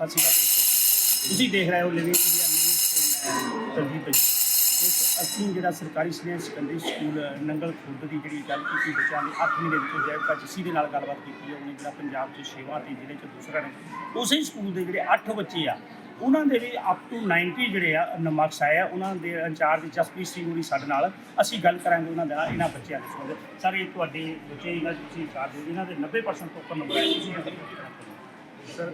ਸਤਿ ਸ਼੍ਰੀ ਅਕਾਲ ਦੋਸਤੋ। ਤੁਸੀਂ ਦੇਖ ਰਹੇ ਹੋ ਲਿਵਿੰਗ ਇੰਡੀਆ ਨਿਊਜ਼ ਤੇ ਮੈਂ ਕੁਲਦੀਪ ਜੀ। ਦੋਸਤੋ ਅਸੀਂ ਜਿਹੜਾ ਸਰਕਾਰੀ senior secondary school Nangal Khurd ਦੀ ਜਿਹੜੀ ਗੱਲ ਕੀਤੀ, ਬੱਚਿਆਂ ਦੀ 8ਵੀਂ ਦੇ ਵਿੱਚ ਜੈਵਿਕਾ ਜੱਸੀ ਦੇ ਨਾਲ ਗੱਲਬਾਤ ਕੀਤੀ ਹੈ। ਉਹਨੇ ਜਿਹੜਾ ਪੰਜਾਬ 'ਚ ਸੇਵਾ ਤੇ ਜ਼ਿਲ੍ਹੇ 'ਚ ਦੂਸਰਾ ਨੇ। ਉਸੇ ਹੀ ਸਕੂਲ ਦੇ ਜਿਹੜੇ 8 ਬੱਚੇ ਆ, ਉਹਨਾਂ ਦੇ ਵੀ ਅਪ ਟੂ 90 ਜਿਹੜੇ ਆ ਮਾਰਕਸ ਆਏ ਆ। ਉਹਨਾਂ ਦੇ ਇੰਚਾਰਜ ਜਸਪ੍ਰੀਤ ਸਿੰਘ ਹੋਰੀ ਸਾਡੇ ਨਾਲ। ਅਸੀਂ ਗੱਲ ਕਰਾਂਗੇ ਉਹਨਾਂ ਦਾ, ਇਹਨਾਂ ਬੱਚਿਆਂ ਦੇ ਸੰਬੰਧ। ਸਰ ਇਹ ਤੁਹਾਡੇ ਬੱਚੇ, ਇਹਨਾਂ ਤੁਸੀਂ ਇੰਚਾਰਜ ਹੋ ਇਹਨਾਂ ਦੇ 90% ਤੋਂ ਉੱਪਰ ਨੰਬਰ ਆਏ। ਤੁਸੀਂ ਇਹਨਾਂ ਦਾ ਸਰ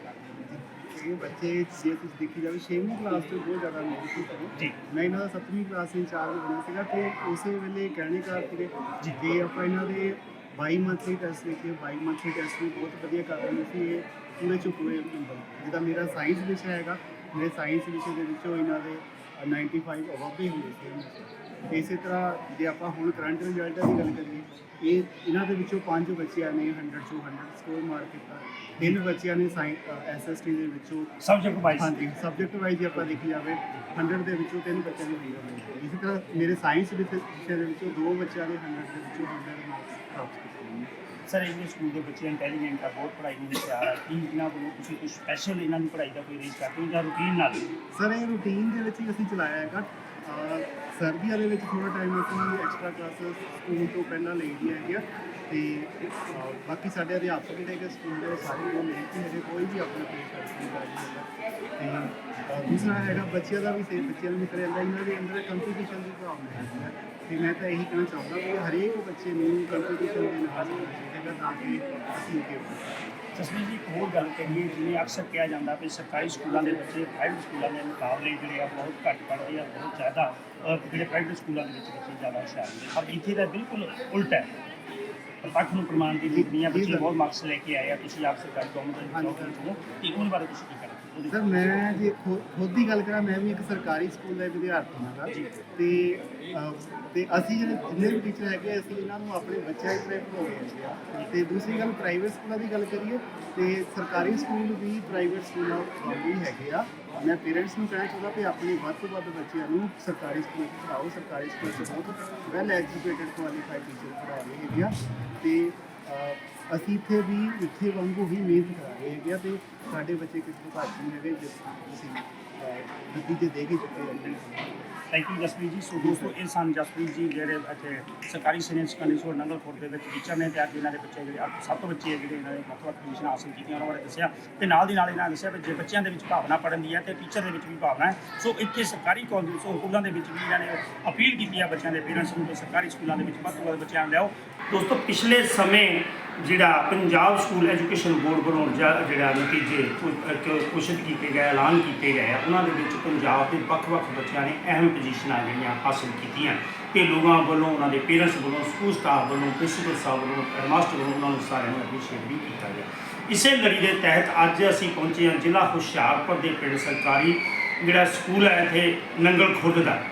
ਇਹ ਬੱਚੇ ਜੇ ਤੁਸੀਂ ਦੇਖੀ ਜਾਵੇ 6ਵੀਂ ਕਲਾਸ ਤੋਂ ਬਹੁਤ ਜ਼ਿਆਦਾ ਨੈਗੇਟਿਵ ਸੀ ਜੀ। ਮੈਂ ਇਹਨਾਂ ਦਾ 7ਵੀਂ ਕਲਾਸ ਦੇ ਇੰਚਾਰਜ ਬਣਿਆ ਸੀਗਾ ਤੇ ਉਸੇ ਵੇਲੇ ਕਹਿਣੇ ਕਾਰ ਸੀਗੇ ਜੀ। ਕਿ ਆਪਾਂ ਇਹਨਾਂ ਦੇ 22 ਮੰਥਲੀ ਟੈਸਟ ਲਿਖੇ 22 ਮੰਥਲੀ ਟੈਸਟ ਵੀ ਬਹੁਤ ਵਧੀਆ ਕਰ ਰਹੇ ਸੀ। ਇਹ ਪੂਰੇ ਚੋਂ ਪੂਰੇ ਨੰਬਰ ਜਿਹਦਾ ਮੇਰਾ ਸਾਇੰਸ ਵਿਸ਼ਾ ਹੈਗਾ ਮੇਰੇ ਸਾਇੰਸ ਵਿਸ਼ੇ ਦੇ ਵਿੱਚੋਂ ਇਹਨਾਂ ਦੇ 95 ਅਬਵ ਹੀ ਹੁੰਦੇ ਸੀ। ਇਸੇ ਤਰ੍ਹਾਂ ਜੇ ਆਪਾਂ ਹੁਣ ਕਰੰਟ ਰਿਜ਼ਲਟਾਂ ਦੀ ਗੱਲ ਕਰੀਏ ਇਹ ਇਹਨਾਂ ਦੇ ਵਿੱਚੋਂ ਪੰਜ ਬੱਚਿਆਂ ਨੇ 100 ਚੋਂ 100 ਸਕੋਰ ਮਾਰ ਕੀਤਾ ਤਿੰਨ ਬੱਚਿਆਂ ਨੇ ਸਾਇੰਸ ਐਸਐਸਟੀ ਦੇ ਵਿੱਚੋਂ ਸਬਜੈਕਟ ਵਾਈਜ਼ ਹਾਂਜੀ ਸਬਜੈਕਟ ਵਾਈਜ਼ ਜੇ ਆਪਾਂ ਦੇਖੀ ਜਾਵੇ 100 ਦੇ ਵਿੱਚੋਂ ਤਿੰਨ ਬੱਚਿਆਂ ਨੇ ਜ਼ੀਰੋ ਮਿਲੇ ਇਸੇ ਤਰ੍ਹਾਂ ਮੇਰੇ ਸਾਇੰਸ ਵਿਸ਼ੇ ਦੇ ਵਿੱਚੋਂ ਦੋ ਬੱਚਿਆਂ ਨੇ 100 ਦੇ ਵਿੱਚੋਂ 100 ਮਾਰਕਸ ਪ੍ਰਾਪਤ ਕੀਤੇ ਨੇ। ਸਰ ਇੰਗਲਿਸ਼ ਸਕੂਲ ਦੇ ਬੱਚੇ ਇੰਟੈਲੀਜੈਂਟ ਆ ਬਹੁਤ ਪੜ੍ਹਾਈ ਨੂੰ ਤਿਆਰ ਆ ਕੀ ਇਹਨਾਂ ਕੋਲੋਂ ਤੁਸੀਂ ਕੋਈ ਸਪੈਸ਼ਲ ਇਹਨਾਂ ਦੀ ਪੜ੍ਹਾਈ ਦਾ ਕੋਈ ਅਰੇਂਜ ਕਰਦੇ ਹੋ ਜਾਂ ਰੂਟੀਨ ਨਾਲ? ਸਰ ਇਹ ਰੂਟੀਨ ਦੇ ਵਿੱਚ ਹੀ ਅਸੀਂ ਚਲਾਇਆ ਹੈਗਾ। ਸਰਦੀਆਂ ਦੇ ਵਿੱਚ ਥੋੜਾ ਟਾਈਮ ਅਸੀਂ ਐਕਸਟਰਾ ਕਲਾਸਿਸ ਸਕੂਲ ਤੋਂ ਪਹਿਲਾਂ ਲਈਦੀਆਂ ਹੈਗੀਆਂ ਤੇ ਅਹ ਬਾਕੀ ਸਾਡੇ ਅਧਿਆਪਕ ਜਿਹੜੇ ਹੈਗੇ ਸਕੂਲ ਦੇ ਸਾਰੇ ਉਹ ਲੈ ਹੈਗੇ ਕੋਈ ਵੀ ਆਪਣਾ ਪੇਸ਼ ਨਹੀਂ ਕਰਦਾ ਤੇ, ਅਹ ਦੂਸਰਾ ਹੈਗਾ ਬੱਚਿਆਂ ਦਾ ਵੀ ਸੇ ਬੱਚਿਆਂ ਨੂੰ ਵੀ ਜਾਂਦਾ, ਇਹਨਾਂ ਦੇ ਅੰਦਰ ਕੰਪੀਟੀਸ਼ਨ ਦੀ ਭਾਵਨਾ ਹੈਗੀ ਹੈ। ਤੇ ਮੈਂ ਤਾਂ ਇਹੀ ਕਹਿਣਾ ਚਾਹੁੰਦਾ ਕਿ ਹਰੇਕ ਬੱਚੇ ਨੂੰ ਕੰਪੀਟੀਸ਼ਨ ਦੇ ਨਾਲ ਹੋਣਾ ਚਾਹੀਦਾ ਤਾਂ ਕਿ ਅਸੀਂ ਅੱਗੇ ਵਧੀਏ ਜਸਵੀਰ ਜੀ ਇੱਕ ਹੋਰ ਗੱਲ ਕਰੀਏ, ਜਿਵੇਂ ਅਕਸਰ ਕਿਹਾ ਜਾਂਦਾ ਵੀ ਸਰਕਾਰੀ ਸਕੂਲਾਂ ਦੇ ਬੱਚੇ ਪ੍ਰਾਈਵੇਟ ਸਕੂਲਾਂ ਦੇ ਮੁਕਾਬਲੇ ਜਿਹੜੇ ਆ ਬਹੁਤ ਘੱਟ ਪੜ੍ਹਦੇ ਆ, ਬਹੁਤ ਜ਼ਿਆਦਾ ਜਿਹੜੇ ਪ੍ਰਾਈਵੇਟ ਸਕੂਲਾਂ ਦੇ ਵਿੱਚ ਬੱਚੇ ਜ਼ਿਆਦਾ ਹੁਸ਼ਿਆਰ ਹੁੰਦੇ ਪਰ ਇੱਥੇ ਦਾ ਬਿਲਕੁਲ ਉਲਟਾ ਹੈ। ਪੱਖ ਨੂੰ ਪ੍ਰਮਾਣ ਦੀ ਵੀ ਨਹੀਂ ਆ ਬਹੁਤ ਮਾਰਕਸ ਲੈ ਕੇ ਆਏ ਆ। ਤੁਸੀਂ ਆਪ ਸਰਕਾਰੀ ਗਵਰਨਮੈਂਟ ਜੋਬ ਵਿੱਚ ਹੋ ਤੇ ਉਹਨਾਂ ਬਾਰੇ ਤੁਸੀਂ ਕੀ ਕਹਿਣਾ? ਸਰ ਮੈਂ ਜੇ ਖੁ- ਖੁਦ ਦੀ ਗੱਲ ਕਰਾਂ ਮੈਂ ਵੀ ਇੱਕ ਸਰਕਾਰੀ ਸਕੂਲ ਦਾ ਵਿਦਿਆਰਥੀ ਹਾਂ। ਤੇ ਅਹ, ਤੇ ਅਸੀਂ ਜਿਹੜੇ ਜਿੰਨੇ ਵੀ ਟੀਚਰ ਹੈਗੇ ਅਸੀਂ ਇਹਨਾਂ ਨੂੰ ਆਪਣੇ ਬੱਚਿਆਂ ਦੀ ਪੜ੍ਹਾਉਂਦੇ ਹੈਗੇ ਆ। ਤੇ ਦੂਸਰੀ ਗੱਲ ਪ੍ਰਾਈਵੇਟ ਸਕੂਲਾਂ ਦੀ ਗੱਲ ਕਰੀਏ ਤੇ ਸਰਕਾਰੀ ਸਕੂਲ ਵੀ ਪ੍ਰਾਈਵੇਟ ਸਕੂਲਾਂ ਵਾਂਗੂ ਹੀ ਹੈਗੇ ਆ। ਮੈਂ ਪੇਰੈਂਟਸ ਨੂੰ ਕਹਿਣਾ ਚਾਹੁੰਦਾ ਕਿ ਆਪਣੇ ਵੱਧ ਤੋਂ ਵੱਧ ਬੱਚਿਆਂ ਨੂੰ ਸਰਕਾਰੀ ਸਕੂਲ ਪੜਾਓ ਸਰਕਾਰੀ ਸਕੂਲ 'ਚ ਬਹੁਤ ਵੈਲ ਐਜੂਕੇਟਡ ਕੁਆਲੀਫਾਈਡ ਟੀਚਰ ਰਹੇ ਹੈਗੇ ਆ। ਤੇ ਅਹ, ਅਸੀਂ ਇੱਥੇ ਵੀ ਇੱਥੇ ਵਾਂਗੂ ਹੀ ਮਿਹਨਤ ਕਰ ਰਹੇ ਹੈਗੇ ਆ ਤੇ ਸਾਡੇ ਬੱਚੇ ਕਿਸੇ ਤੋਂ ਘੱਟ ਨਹੀਂ ਹੈਗੇ ਜਿਸ ਅਸੀਂ ਨਤੀਜੇ ਦੇ ਕੇ ਚੁੱਕੇ ਹੈਗੇ ਥੈਂਕ ਯੂ ਜਸਪ੍ਰੀਤ ਜੀ। ਸੋ ਦੋਸਤੋ, ਇਹ ਸਨ ਜਸਪ੍ਰੀਤ ਜੀ ਜਿਹੜੇ ਇੱਥੇ ਸਰਕਾਰੀ ਸੀਨੀਅਰ ਸੈਕੰਡਰੀ ਸਕੂਲ ਨੰਗਲਪੁਰ ਦੇ ਵਿੱਚ ਟੀਚਰ ਨੇ ਤੇ ਅੱਜ ਇਹਨਾਂ ਦੇ ਬੱਚੇ ਜਿਹੜੇ ਅੱਠ- ਸੱਤ ਬੱਚੇ ਹੈ ਜਿਹੜੇ ਇਹਨਾਂ ਨੇ ਵੱਖ ਵੱਖ ਪੋਜੀਸ਼ਨ ਹਾਸਲ ਕੀਤੀਆਂ, ਉਹਨਾਂ ਬਾਰੇ ਦੱਸਿਆ। ਤੇ ਨਾਲ ਦੀ ਨਾਲ ਇਹਨਾਂ ਨੇ ਦੱਸਿਆ ਵੀ ਜੇ ਬੱਚਿਆਂ ਦੇ ਵਿੱਚ ਭਾਵਨਾ ਪੜਨ ਦੀ ਹੈ ਤੇ ਟੀਚਰ ਦੇ ਵਿੱਚ ਵੀ ਭਾਵਨਾ ਹੈ। ਸੋ ਇੱਥੇ ਸਰਕਾਰੀ ਕਾਲਜ ਸੋ ਸਕੂਲਾਂ ਦੇ ਵਿੱਚ ਵੀ ਇਹਨਾਂ ਨੇ ਅਪੀਲ ਕੀਤੀ ਹੈ ਬੱਚਿਆਂ ਦੇ ਪੇਰੈਂਟਸ ਨੂੰ ਕਿ ਸਰਕਾਰੀ ਸਕੂਲਾਂ ਦੇ ਵਿੱਚ ਵੱਧ ਤੋਂ ਵੱਧ ਬੱਚਿਆਂ ਨੂੰ ਲਿਆਓ। ਦੋਸਤੋ, ਪਿਛਲੇ ਸਮੇਂ ਜਿਹੜਾ ਪੰਜਾਬ ਸਕੂਲ ਐਜੂਕੇਸ਼ਨ ਬੋਰਡ ਵੱਲੋਂ ਜ- ਜਿਹੜਾ ਨਤੀਜੇ ਕੁ- ਘੋਸ਼ਿਤ ਕੀਤੇ ਗਏ ਐਲਾਨ ਕੀਤੇ ਗਏ ਆ, ਉਹਨਾਂ ਦੇ ਵਿੱਚ ਪੰਜਾਬ ਦੇ ਵੱਖ-ਵੱਖ ਬੱਚਿਆਂ ਨੇ ਅਹਿਮ ਪੋਜੀਸ਼ਨਾਂ ਜਿਹੜੀਆਂ ਹਾਸਲ ਕੀਤੀਆਂ। ਤੇ ਲੋਕਾਂ ਵੱਲੋਂ ਉਹਨਾਂ ਦੇ ਪੇਰੈਂਟਸ ਵੱਲੋਂ ਸਕੂਲ ਸਟਾਫ ਵੱਲੋਂ ਪ੍ਰਿੰਸੀਪਲ ਸਾਹਿਬ ਵੱਲੋਂ ਹੈਡਮਾਸਟਰ ਵੱਲੋਂ ਉਹਨਾਂ ਨੂੰ ਸਾਰਿਆਂ ਨੂੰ ਅਪਰੀਸ਼ੀਏਟ ਵੀ ਕੀਤਾ ਗਿਆ। ਇਸੇ ਲੜੀ ਦੇ ਤਹਿਤ ਅੱਜ ਅਸੀਂ ਪਹੁੰਚੇ ਹਾਂ ਜ਼ਿਲ੍ਹਾ ਹੁਸ਼ਿਆਰਪੁਰ ਦੇ ਪਿੰਡ ਸਰਕਾਰੀ ਜਿਹੜਾ ਸਕੂਲ ਹੈ ਇੱਥੇ ਨੰਗਲ ਖੁਰਦ ਦਾ।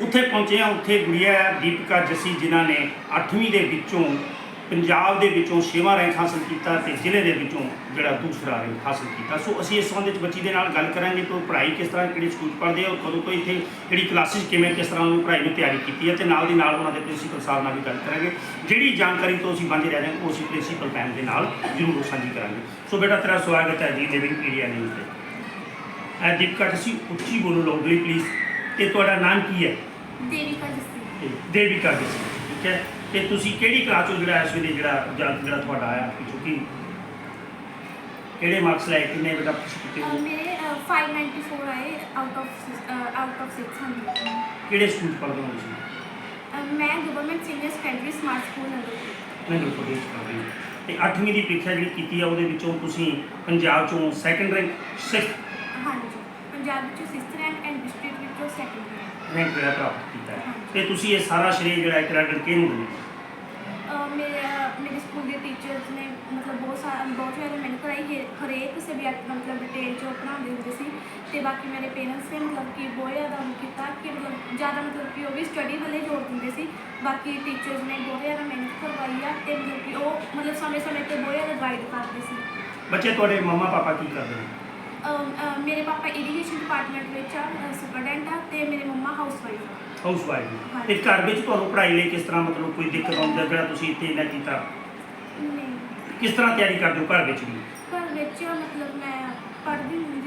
ਉੱਥੇ ਪਹੁੰਚੇ ਹਾਂ ਉੱਥੇ ਗੁੜੀਆ ਦੀਪਿਕਾ ਜੱਸੀ ਜਿਨ੍ਹਾਂ ਨੇ 8ਵੀਂ ਦੇ ਵਿੱਚੋਂ ਪੰਜਾਬ ਦੇ ਵਿੱਚੋਂ 6ਵਾਂ ਰੈਂਕ ਹਾਸਲ ਕੀਤਾ ਤੇ ਜ਼ਿਲ੍ਹੇ ਦੇ ਵਿੱਚੋਂ ਜਿਹੜਾ ਦੂਸਰਾ ਰੈਂਕ ਹਾਸਲ ਕੀਤਾ। ਸੋ ਅਸੀਂ ਇਸ ਸੰਬੰਧ ਵਿੱਚ ਬੱਚੀ ਦੇ ਨਾਲ ਗੱਲ ਕਰਾਂਗੇ ਕਿ ਉਹ ਪੜ੍ਹਾਈ ਕਿਸ ਤਰ੍ਹਾਂ ਕਿਹੜੇ ਸਕੂਲ ਪੜ੍ਹਦੇ ਆ ਔਰ ਕਦੋਂ ਤੋਂ ਇੱਥੇ ਜਿਹੜੀ ਕਲਾਸਿਸ ਕਿਵੇਂ ਕਿਸ ਤਰ੍ਹਾਂ ਉਹ ਪੜ੍ਹਾਈ ਨੂੰ ਤਿਆਰੀ ਕੀਤੀ ਹੈ ਤੇ ਨਾਲ ਦੀ ਨਾਲ ਉਹਨਾਂ ਦੇ ਪ੍ਰਿੰਸੀਪਲ ਸਾਹਿਬ ਨਾਲ ਵੀ ਗੱਲ ਕਰਾਂਗੇ। ਜਿਹੜੀ ਜਾਣਕਾਰੀ ਤੋਂ ਅਸੀਂ ਵਾਂਝੇ ਰਹਿ ਰਹੇ ਹਾਂ ਉਹ ਅਸੀਂ ਪ੍ਰਿੰਸੀਪਲ ਮੈਮ ਦੇ ਨਾਲ ਜ਼ਰੂਰ ਸਾਂਝੀ ਕਰਾਂਗੇ। ਸੋ ਬੇਟਾ ਤੇਰਾ ਸਵਾਗਤ ਹੈ ਜੀ ਲਿਵਿੰਗ ਏਰੀਆ ਨਿਊਜ਼ ਤੇ। ਐ ਦੀਪਿਕਾ ਤੁਸੀਂ ਉੱਚੀ ਬੋਲੋ ਲਾਊਡਲੀ ਪਲੀਜ਼ ਤੇ ਤੁਹਾਡਾ ਨਾਮ ਕੀ ਹੈ? ਦੇਵਿਕਾ ਜੱਸੀ। ਦੇਵਿਕਾ ਜੀ ਠੀਕ ਹੈ। ਤੇ ਤੁਸੀਂ ਕਿਹੜੀ ਕਲਾਸ ਚੋਂ ਜਿਹੜਾ ਇਸ ਵੇਲੇ ਜਿਹੜਾ ਰਿਜ਼ਲਟ ਜਿਹੜਾ ਤੁਹਾਡਾ ਆਇਆ ਕਿਉਂਕਿ ਕਿਹੜੇ ਮਾਰਕਸ ਲਏ ਕਿੰਨੇ ਬੇਟਾ ਕੀਤੇ ਹੋ? ਮੇਰੇ ਅਹ, 594 ਆਏ ਆਊਟ ਆਫ ਆਊਟ ਆਫ 600 ਕਿਹੜੇ ਸਕੂਲ 'ਚ ਪੜ੍ਹਦੇ ਹੋ ਤੁਸੀਂ? ਮੈਂ government senior secondary smart school Nangal Nagar Pradesh ਪੜ੍ਹਦੇ ਹੋ। ਤੇ 8ਵੀਂ ਦੀ ਪ੍ਰੀਖਿਆ ਜਿਹੜੀ ਕੀਤੀ ਆ ਉਹਦੇ ਵਿੱਚੋਂ ਤੁਸੀਂ ਪੰਜਾਬ ਚੋਂ ਸੈਕੰਡ ਰੈਂਕ 6 ਹਾਂਜੀ ਪੰਜਾਬ ਵਿੱਚੋਂ 6th ਰੈਂਕ ਐਂਡ ਡਿਸਟ੍ਰਿਕਟ ਵਿੱਚੋਂ ਸੈਕੰਡ ਰੈਂਕ ਰੈਂਕ ਜਿਹੜਾ ਪ੍ਰਾਪਤ ਕੀਤਾ ਹੈ। ਤੇ ਤੁਸੀਂ ਇਹ ਸਾਰਾ ਸ਼੍ਰੇਅ ਜਿਹੜਾ ਹੈ ਕ੍ਰੈਡਿਟ ਕਿਹਨੂੰ ਦਿੰਦੇ ਅਹ, ਮੇਰੇ ਸਕੂਲ ਦੇ ਟੀਚਰਸ ਨੇ ਮਤਲਬ ਬਹੁਤ ਜ਼ਿਆਦਾ ਮਿਹਨਤ ਕਰਾਈ ਹੈ ਹਰੇਕ ਸਬਜੈਕਟ ਮਤਲਬ ਡਿਟੇਲ ਚ ਪੜ੍ਹਾਉਂਦੇ ਹੁੰਦੇ ਸੀ ਤੇ ਬਾਕੀ ਮੇਰੇ ਪੇਰੈਂਟਸ ਨੇ ਮਤਲਬ ਕਿ ਬਹੁਤ ਜ਼ਿਆਦਾ ਉਹ ਕੀਤਾ ਕਿ ਮਤਲਬ ਜ਼ਿਆਦਾ ਮਤਲਬ ਕਿ ਉਹ ਵੀ ਸਟੱਡੀ ਵੱਲੇ ਜ਼ੋਰ ਦਿੰਦੇ ਸੀ ਬਾਕੀ ਟੀਚਰਸ ਨੇ ਬਹੁਤ ਜ਼ਿਆਦਾ ਮਿਹਨਤ ਕਰਵਾਈ ਆ ਤੇ ਮਤਲਬ ਕਿ ਉਹ ਮਤਲਬ ਸਮੇਂ-ਸਮੇਂ ਤੇ ਬਹੁਤ ਜ਼ਿਆਦਾ ਗਾਈਡ ਕਰਦੇ ਸੀ। ਬੱਚੇ ਤੁਹਾਡੇ ਮੰਮਾ ਪਾਪਾ ਕੀ ਕਰਦੇ ਨੇ? ਅਮ, ਅਮ, ਮੇਰੇ ਪਾਪਾ ਇਰੀਗੇਸ਼ਨ ਡਿਪਾਰਟਮੈਂਟ ਵਿੱਚ ਆ ਸੁਪਰਡੈਂਟ ਆ ਤੇ ਮੇਰੇ ਮੰਮਾ ਹਾਊਸ ਵਾਈਫ ਆ। ਹਾਊਸ ਵਾਈਫ ਹਾਂਜੀ। ਤੇ ਘਰ ਵਿੱਚ ਤੁਹਾਨੂੰ ਪੜ੍ਹਾਈ ਲਈ ਕਿਸ ਤਰ੍ਹਾਂ ਮਤਲਬ ਕੋਈ ਦਿੱਕਤ ਆਉਂਦੀ ਹੈ ਜਿਹੜਾ ਤੁਸੀਂ ਇੱਥੇ ਨਾ ਕੀਤਾ? ਨਹੀਂ। ਕਿਸ ਤਰ੍ਹਾਂ ਤਿਆਰੀ ਕਰਦੇ ਹੋ ਘਰ ਵਿੱਚ ਵੀ? ਘਰ ਵਿੱਚ ਮਤਲਬ ਮੈਂ ਪੜ੍ਹਦੀ ਹੁੰਦੀ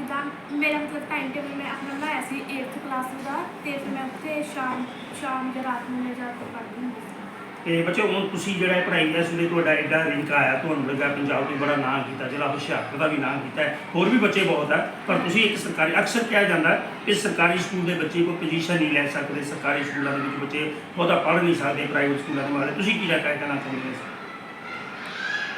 ਮੇਰਾ ਮਤਲਬ ਟਾਈਮ ਟੇਬਲ ਮੈਂ ਆਪਣਾ ਬਣਾਇਆ ਸੀ 8th ਕਲਾਸ ਦਾ ਤੇ ਫਿਰ ਮੈਂ ਉੱਥੇ ਸ਼ਾਮ ਸ਼ਾਮ ਜਾਂ ਰਾਤ ਨੂੰ ਮੈਂ ਜਾ ਕੇ ਪੜ੍ਹਦੀ ਹੁੰਦੀ ਸੀ। ਤੇ ਬੱਚੇ ਹੁਣ ਤੁਸੀਂ ਜਿਹੜਾ ਇਹ ਪੜ੍ਹਾਈ ਦਾ ਸਵੇਰੇ ਤੁਹਾਡਾ ਐਡਾ ਰਿੰਕ ਆਇਆ ਤੁਹਾਨੂੰ ਲੱਗਾ ਪੰਜਾਬ ਤੋਂ ਬੜਾ ਨਾਂ ਕੀਤਾ ਜ਼ਿਲ੍ਹਾ ਹੁਸ਼ਿਆਰਪੁਰ ਦਾ ਵੀ ਨਾਂ ਕੀਤਾ ਹੈ ਹੋਰ ਵੀ ਬੱਚੇ ਬਹੁਤ ਹੈ ਪਰ ਤੁਸੀਂ ਇੱਕ ਸਰਕਾਰੀ ਅਕਸਰ ਕਿਹਾ ਜਾਂਦਾ ਕਿ ਸਰਕਾਰੀ ਸਕੂਲ ਦੇ ਬੱਚੇ ਕੋਈ ਪੋਜੀਸ਼ਨ ਨਹੀਂ ਲੈ ਸਕਦੇ ਸਰਕਾਰੀ ਸਕੂਲਾਂ ਦੇ ਵਿੱਚ ਬੱਚੇ ਬਹੁਤਾ ਪੜ੍ਹ ਨਹੀਂ ਸਕਦੇ ਪ੍ਰਾਈਵੇਟ ਸਕੂਲਾਂ ਦੇ ਮੁਕਾਬਲੇ ਤੁਸੀਂ ਕੀ ਕਹਿ ਕਹਿਣਾ ਚਾਹੁੰਦੇ ਹੋ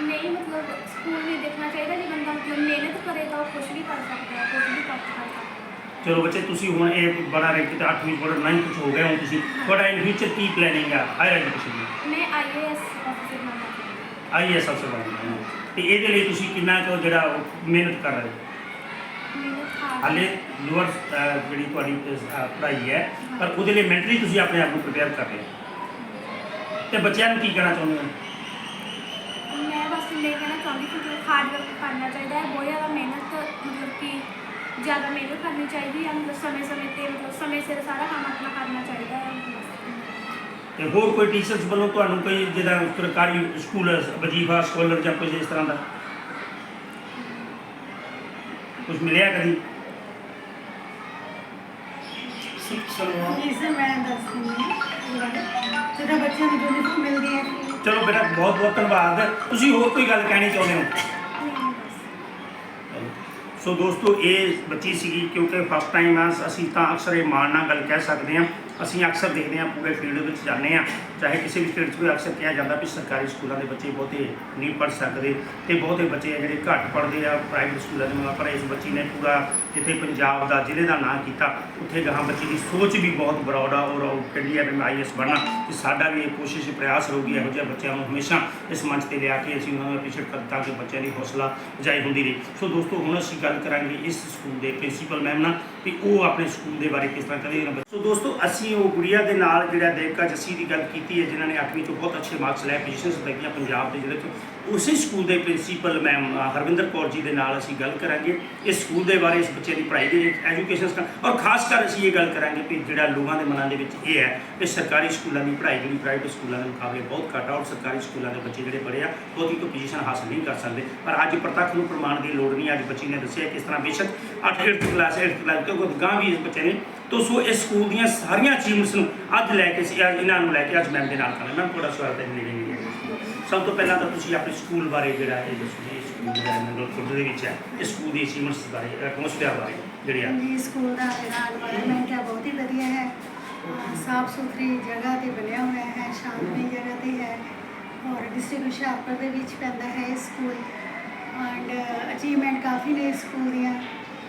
ਨਹੀਂ ਮਤਲਬ ਸਕੂਲ ਵੀ ਦੇਖਣਾ ਚਾਹੀਦਾ ਜੇ ਬੰਦਾ ਮਤਲਬ ਮਿਹਨਤ ਕਰੇ ਤਾਂ ਉਹ ਕੁਝ ਵੀ ਕਰ ਸਕਦਾ ਹੈ ਕੁਝ ਵੀ ਪ੍ਰਾਪਤ ਕਰ ਸਕਦਾ ਹੈ। ਚਲੋ ਬੱਚੇ ਤੁਸੀਂ ਹੁਣ ਇਹ ਬੜਾ ਰੈਂਕ ਤੇ 8ਵੀਂ ਪੜ੍ਹ 9th ਚ ਹੋ ਗਏ ਹੋ ਤੁਸੀਂ। ਤੁਹਾਡਾ ਇਨ ਫਿਊਚਰ ਕੀ ਪਲੈਨਿੰਗ ਹੈ ਹਾਇਰ ਐਜੂਕੇਸ਼ਨ ਦੀ। ਮੈਂ ਆਈਏਐਸ ਅਫਸਰ ਬਣਨਾ ਚਾਹੁੰਦੀ ਹਾਂ। ਆਈਐਸ ਅਫਸਰ ਬਣਨਾ ਹੈ। ਤੇ ਇਹਦੇ ਲਈ ਤੁਸੀਂ ਕਿੰਨਾ ਕੁ ਜਿਹੜਾ ਉਹ ਮਿਹਨਤ ਕਰ ਰਹੇ ਹੋ? ਮਿਹਨਤ ਹਾਲੇ ਲੋਅਰ ਜਿਹੜੀ ਤੁਹਾਡੀ ਅਹ, ਪੜ੍ਹਾਈ ਹੈ ਪਰ ਉਹਦੇ ਲਈ ਮੈਂਟਲੀ ਤੁਸੀਂ ਆਪਣੇ ਆਪ ਨੂੰ ਪ੍ਰਿਪੇਅਰ ਕਰ ਰਹੇ ਹੋ। ਤੇ ਬੱਚਿਆਂ ਨੂੰ ਕੀ ਕਹਿਣਾ ਚਾਹੁੰਦੇ ਹੋ? ਬਸ ਇਹ ਕਹਿਣਾ ਚਾਹੁੰਦੀ ਕਿ ਮਤਲਬ ਹਾਰਡ ਵਰਕ ਕਰਨਾ ਚਾਹੀਦਾ ਹੈ ਬਹੁਤ ਜ਼ਿਆਦਾ ਮਿਹਨਤ ਮਤਲਬ ਕਿ ਜ਼ਿਆਦਾ ਮਿਹਨਤ ਕਰਨੀ ਚਾਹੀਦੀ ਹੈ ਮਤਲਬ ਸਮੇਂ ਸਮੇਂ ਤੇ ਮਤਲਬ ਸਮੇਂ ਸਿਰ ਸਾਰਾ ਕੰਮ ਆਪਣਾ ਕਰਨਾ ਚਾਹੀਦਾ ਹੈ। ਤੇ ਹੋਰ ਕੋਈ ਟੀਚਰਸ ਵੱਲੋਂ ਤੁਹਾਨੂੰ ਕੋਈ ਜਿਹਦਾ ਸਰਕਾਰੀ ਸਕੂਲ ਵਜੀਫਾ ਸਕਾਲਰ ਜਾਂ ਕੁਝ ਇਸ ਤਰ੍ਹਾਂ ਦਾ ਕੁਝ ਮਿਲਿਆ ਕਦੀ ਇਸੇ ਮੈਂ ਦੱਸਦੀ ਹਾਂ ਜਦੋਂ ਬੱਚਿਆਂ ਨੂੰ ਯੂਨੀਫਾਰਮ ਮਿਲਦੀ ਹੈ ਚਲੋ ਬੇਟਾ, ਬਹੁਤ ਬਹੁਤ ਧੰਨਵਾਦ। ਤੁਸੀਂ ਹੋਰ ਕੋਈ ਗੱਲ ਕਹਿਣੀ ਚਾਹੁੰਦੇ ਹੋ? ਸੋ ਦੋਸਤੋ, ਇਹ ਬੱਚੀ ਸੀਗੀ, ਕਿਉਂਕਿ ਫਸਟ ਟਾਈਮ ਆ, ਅਸੀਂ ਤਾਂ ਅਕਸਰ ਇਹ ਮਾਣ ਨਾਲ ਗੱਲ ਕਹਿ ਸਕਦੇ ਹਾਂ। ਅਸੀਂ ਅਕਸਰ ਦੇਖਦੇ ਹਾਂ, ਪੂਰੇ ਫੀਲਡ ਵਿੱਚ ਜਾਂਦੇ ਹਾਂ। ਚਾਹੇ ਕਿਸੇ ਵੀ ਫੀਲਡ 'ਚ ਕੋਈ ਅਕਸਰ ਕਿਹਾ ਜਾਂਦਾ ਵੀ ਸਰਕਾਰੀ ਸਕੂਲਾਂ ਦੇ ਬੱਚੇ ਬਹੁਤੇ ਨਹੀਂ ਪੜ੍ਹ ਸਕਦੇ ਤੇ ਬਹੁਤੇ ਬੱਚੇ ਆ ਜਿਹੜੇ ਘੱਟ ਪੜ੍ਹਦੇ ਆ ਪ੍ਰਾਈਵੇਟ ਸਕੂਲਾਂ ਦੇ ਮਗਰ ਪਰ ਇਸ ਬੱਚੀ ਨੇ ਪੂਰਾ ਜਿੱਥੇ ਪੰਜਾਬ ਦਾ ਜ਼ਿਲ੍ਹੇ ਦਾ ਨਾਂ ਕੀਤਾ, ਉੱਥੇ ਗਾਹਾਂ ਬੱਚੀ ਦੀ ਸੋਚ ਵੀ ਬਹੁਤ ਬਰੌਡ ਆ ਔਰ ਕਹਿੰਦੀ ਹੈ ਵੀ ਮੈਂ ਆਈਐਸ ਬਣਨਾ ਤੇ ਸਾਡਾ ਵੀ ਇਹ ਕੋਸ਼ਿਸ਼, ਪ੍ਰਯਾਸ ਰਹੂਗੀ ਇਹੋ ਜਿਹੇ ਬੱਚਿਆਂ ਨੂੰ ਹਮੇਸ਼ਾ ਇਸ ਮੰਚ ਤੇ ਲਿਆ ਕੇ ਅਸੀਂ ਉਹਨਾਂ ਨੂੰ ਅਪਰੀਸ਼ੀਏਟ ਕਰ ਤਾਂ ਕਿ ਬੱਚਿਆਂ ਦੀ ਹੌਸਲਾ ਅਫਜ਼ਾਈ ਹੁੰਦੀ ਰਹੇ। ਸੋ ਦੋਸਤੋ, ਹੁਣ ਅਸੀਂ ਗੱਲ ਕਰਾਂਗੇ ਇਸ ਸਕੂਲ ਦੇ ਪ੍ਰਿੰਸੀਪਲ ਮੈਮ ਨਾਲ ਕਿ ਉਹ ਆਪਣੇ ਸਕੂਲ ਦੇ ਬਾਰੇ ਕਿਸ ਤਰ੍ਹਾਂ ਕਦੇ ਸੋ ਦੋਸਤੋ, ਅਸੀਂ ਉਹ ਗੁੜੀਆ ਦੇ ਨਾਲ ਜਿਹੜਾ ਦੇਵਕਾ ਜੱਸੀ ਦੀ ਗੱਲ ਕੀਤੀ ਹੈ, ਜਿਨ੍ਹਾਂ ਨੇ 8ਵੀਂ ਤੋਂ ਬਹੁਤ ਅੱਛੇ ਮਾਰਕਸ ਲੈ ਪੋਜੀਸ਼ਨਸ ਲੱਗੀਆਂ ਪੰਜਾਬ ਦੇ ਜ਼ਿਲ੍ਹੇ 'ਚ, ਉਸੇ ਸਕੂਲ ਦੇ ਪ੍ਰਿੰਸੀਪਲ ਮੈਮ ਹਰਵਿੰਦਰ ਕੌਰ ਜੀ ਦੇ ਨਾਲ ਅਸੀਂ ਗੱਲ ਕਰਾਂਗੇ। ਇਸ ਸਕੂਲ ਦੇ ਬਾਰੇ ਇਸ ਬੱਚੇ ਦੀ ਪੜ੍ਹਾਈ ਦੇ ਐਜੂਕੇਸ਼ਨ ਦਾ ਔਰ ਖਾਸ ਕਰ ਅਸੀਂ ਇਹ ਗੱਲ ਕਰਾਂਗੇ ਕਿ ਜਿਹੜਾ ਲੋਕਾਂ ਦੇ ਮਨਾਂ ਦੇ ਵਿੱਚ ਇਹ ਹੈ ਕਿ ਸਰਕਾਰੀ ਸਕੂਲਾਂ ਦੀ ਪੜ੍ਹਾਈ ਜਿਹੜੀ ਪ੍ਰਾਈਵੇਟ ਸਕੂਲਾਂ ਦੇ ਮੁਕਾਬਲੇ ਬਹੁਤ ਘੱਟ ਆ, ਔਰ ਸਰਕਾਰੀ ਸਕੂਲਾਂ ਦੇ ਬੱਚੇ ਜਿਹੜੇ ਪੜ੍ਹੇ ਆ, ਬਹੁਤੀ ਤੋਂ ਪੋਜੀਸ਼ਨ ਹਾਸਲ ਨਹੀਂ ਕਰ ਸਕਦੇ। ਪਰ ਅੱਜ ਪ੍ਰਤੱਖ ਨੂੰ ਪ੍ਰਮਾਣ ਦੀ ਲੋੜ ਨਹੀਂ, ਅੱਜ ਬੱਚੀ ਨੇ ਦੱਸਿਆ ਕਿਸ ਤਰ੍ਹਾਂ ਬੇਸ਼ੱਕ 8th ਕਲਾਸ 8th ਕਲਾਸ ਕਿਉਂਕਿ ਗਾਂ ਵੀ ਇਸ ਬੱਚੇ ਨੇ ਤੋ ਸੋ ਇਸ ਸਕੂਲ ਦੀਆਂ ਸਾਰੀਆਂ ਅਚੀਵਮੈਂਟਸ ਨੂੰ ਅੱਜ ਲੈ ਕੇ ਇਹਨਾਂ ਨੂੰ ਲੈ ਕੇ ਅੱਜ ਮੈਮ ਦੇ ਨਾਲ ਕਰਨਾ ਮੈਮ, ਤੁਹਾਡਾ ਸਵਾਗਤ ਹੈ ਨੇੜੇ ਨੇੜੇ। ਸਭ ਤੋਂ ਪਹਿਲਾਂ ਤਾਂ ਤੁਸੀਂ ਆਪਣੇ ਸਕੂਲ ਬਾਰੇ ਜਿਹੜਾ ਹੈ ਦੱਸੋ ਜੀ ਸਕੂਲ ਦਾ ਨੰਬਰ ਕੋਡ ਦੇ ਵਿੱਚ ਹੈ ਸਕੂਲ ਦੀ ਅਚੀਵਮੈਂਟਸ ਬਾਰੇ ਐਟਮੋਸਫੇਅਰ ਬਾਰੇ ਜਿਹੜੀ ਆ ਜੀ ਸਕੂਲ ਦਾ ਜਿਹੜਾ এনवायरमेंट ਹੈ, ਬਹੁਤ ਹੀ ਵਧੀਆ ਹੈ। ਸਾਫ਼ ਸੁਥਰੀ ਜਗ੍ਹਾ ਤੇ ਬਣਿਆ ਹੋਇਆ ਹੈ ਸ਼ਾਂਤਮਈ ਜਗ੍ਹਾ ਤੇ ਹੈ। ਔਰ ਡਿਸਟ੍ਰਿਕਟ ਹੁਸ਼ਿਆਰਪੁਰ ਦੇ ਵਿੱਚ ਪੈਂਦਾ ਹੈ ਇਹ ਸਕੂਲ। ਐਂਡ ਅਚੀਵਮੈਂਟ ਕਾਫੀ ਨੇ ਸਕੂਲ ਦੀਆਂ।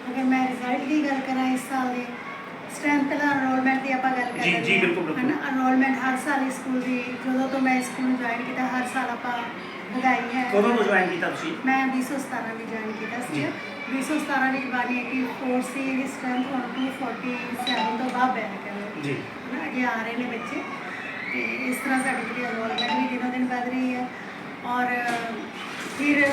ਅਗਰ ਮੈਂ ਰਿਜ਼ਲਟ ਦੀ ਗੱਲ ਕਰਾਂ ਇਸ ਸਾਲ ਦੇ ਸਟਰੈਂਥ ਦਾ ਅਨਰੋਲਮੈਂਟ ਦੀ ਆਪਾਂ ਗੱਲ ਕਰ ਜੀ, ਰਹੇ ਜੀ, ਬਿਲਕੁਲ, ਬਿਲਕੁਲ। ਅਨਰੋਲਮੈਂਟ ਹਰ ਸਾਲ ਇਸ ਸਕੂਲ ਦੀ ਜਦੋਂ ਤੋਂ ਮੈਂ ਇਸ ਸਕੂਲ ਨੂੰ ਜੁਆਇਨ ਕੀਤਾ ਹਰ ਸਾਲ ਆਪਾਂ ਵਧਾਈ ਹੈ। ਕਦੋਂ ਤੋਂ ਜੁਆਇਨ ਕੀਤਾ ਤੁਸੀਂ? ਮੈਂ 2017 ਵਿੱਚ ਜੁਆਇਨ ਕੀਤਾ ਸੀ। ਜੀ। 2017 ਵਿੱਚ ਬਾਨੀ ਹੈ ਕਿ ਫੋਰਸ ਸੀ ਇਹਦੀ ਸਟਰੈਂਥ ਹੁਣ 247 ਤੋਂ ਬਾਅਦ ਬੈਨ ਕਰ ਜੀ। ਨਾ ਅਜੇ ਆ ਰਹੇ ਨੇ ਬੱਚੇ। ਤੇ ਇਸ ਤਰ੍ਹਾਂ ਸਾਡੀ ਜਿਹੜੀ ਅਨਰੋਲਮੈਂਟ ਵੀ ਦਿਨੋਂ ਦਿਨ ਵੱਧ ਰਹੀ ਹੈ। ਔਰ ਫਿਰ